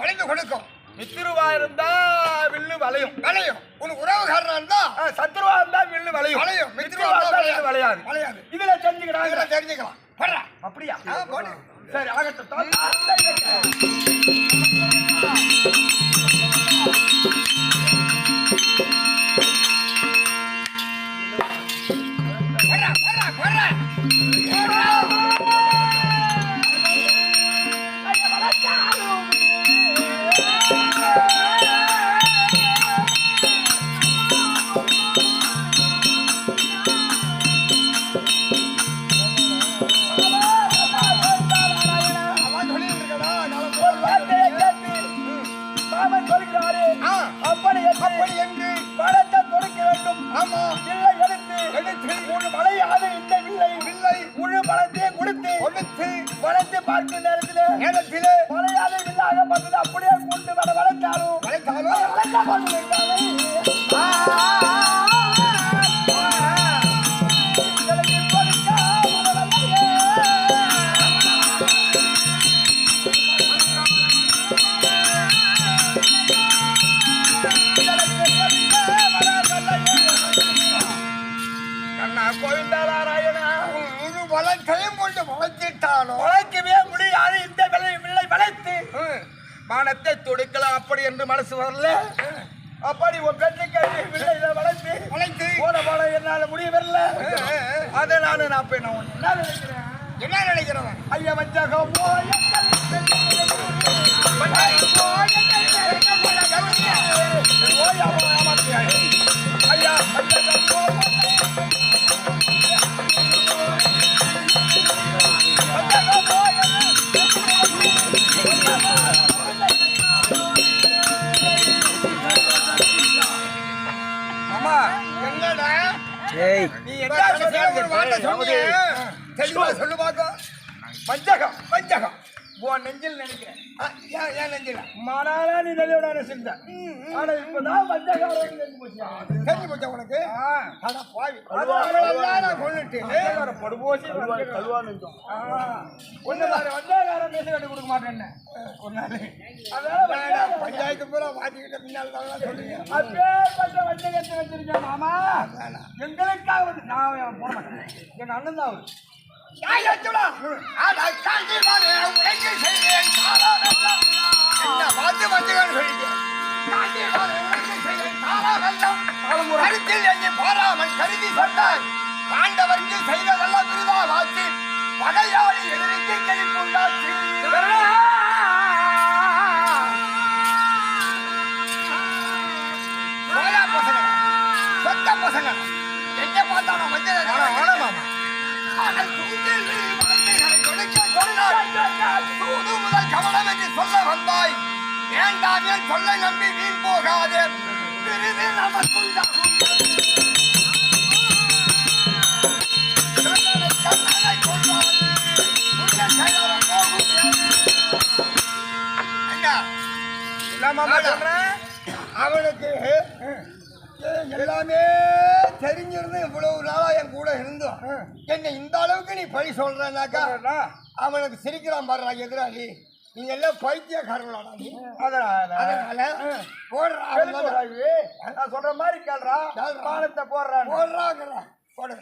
வளைந்து கொடுக்கும். மித்திருவா இருந்தா வில்லு வளையும். வளையும். உன் உறவுகாரனா இருந்தா? சத்ருவா இருந்தா வில்லு வளையும். வளையும். மித்திருவா இருந்தா வில்லு வளையாது. வளையாது. இதுல செஞ்சுக்கிறாங்க இதுல தெரிஞ்சுக்கலாம். படுறா அப்படியா? போடு. சரி ஆகட்டும் தோத்தா, பழத்தை கொடுத்து கொடுத்து வளர்த்து பார்க்கும் நேரத்தில் நேரத்திலே மலையாக வில்லாக பார்த்தது அப்படியே கொண்டு வர வளர்த்தாலும் வளைத்தாலும் வளர்க்க போகிறீர்களே. உங்களுக்கு வளத்தையும் கொண்டு வளைச்சிட்டாலும் உழைக்கவே முடியாது. இந்த விலை விலை வளைத்து ம். மானத்தை துடிக்கலாம் அப்படி என்று மனசு வரல. அப்படி ஒரு பெண்ணு கேட்டு வில்லையில வளைத்து வளைத்து போன போல என்னால முடியவில்லை. அதை நானு நான் போய் என்ன நினைக்கிறேன்? என்ன நினைக்கிறவன் ஐயா வஞ்சகம் போயங்கள் நீ என்ன கடைசியா ஒரு வார்த்தை உன் நெஞ்சில் நினைக்கிறேன் ஏன் ஏன் நெஞ்சில? மனாலா நீ நெல்லியோட செஞ்ச ஆனா இப்பதான் போச்சு. தெரிஞ்சு போச்சா உனக்கு? ஆ. அட பாவி. நான் வஞ்சகாரம் படுபோசி ஆ. ஒண்ணு பாரு, வஞ்சகாரம் பேச கட்டி கொடுக்க மாட்டேன்னு. ஒரு நாள் அதனால பஞ்சாயத்து பூரா மாட்டிக்கிட்ட பின்னால் தான் சொல்லுங்க அப்பேற்பட்ட வஞ்சகத்தை வச்சிருக்கேன் மாமா? எங்களுக்காக வந்து நான் போட மாட்டேன் எங்க அண்ணன் தான் அவரு. சொன்னார் பாண்டவருக்கு செய்ததெல்லாம் விருதா வாசி பகையாளி எதிர்க்கு கழிப்புள்ளாச்சு சோழா பசங்க? எங்க பார்த்தாலும் ஆமாமா ஆனால் தூண்டில் வளர்ச்சிகளை கொடுக்க சொன்னார். தூது முதல் கவனம் என்று சொல்ல வந்தாய். வேண்டாம் சொல்லை நம்பி வீண் போகாதே. விருது நமக்குண்டாகும். சொல்றேன் அவனுக்கு எல்லாமே தெரிஞ்சிருந்து இவ்வளவு நாளா என் கூட இருந்தோம் என்ன இந்த அளவுக்கு நீ பழி சொல்றனாக்கா அவனுக்கு சிரிக்கிறான் பாடுறா எதிராளி. நீங்க எல்லாம் பைத்தியக்காரங்களாடா நீ. அதனால? போடுறா. நான் சொல்ற மாதிரி கேள்றா. பானத்தை போடுறான். போடுறாங்கடா. போடு.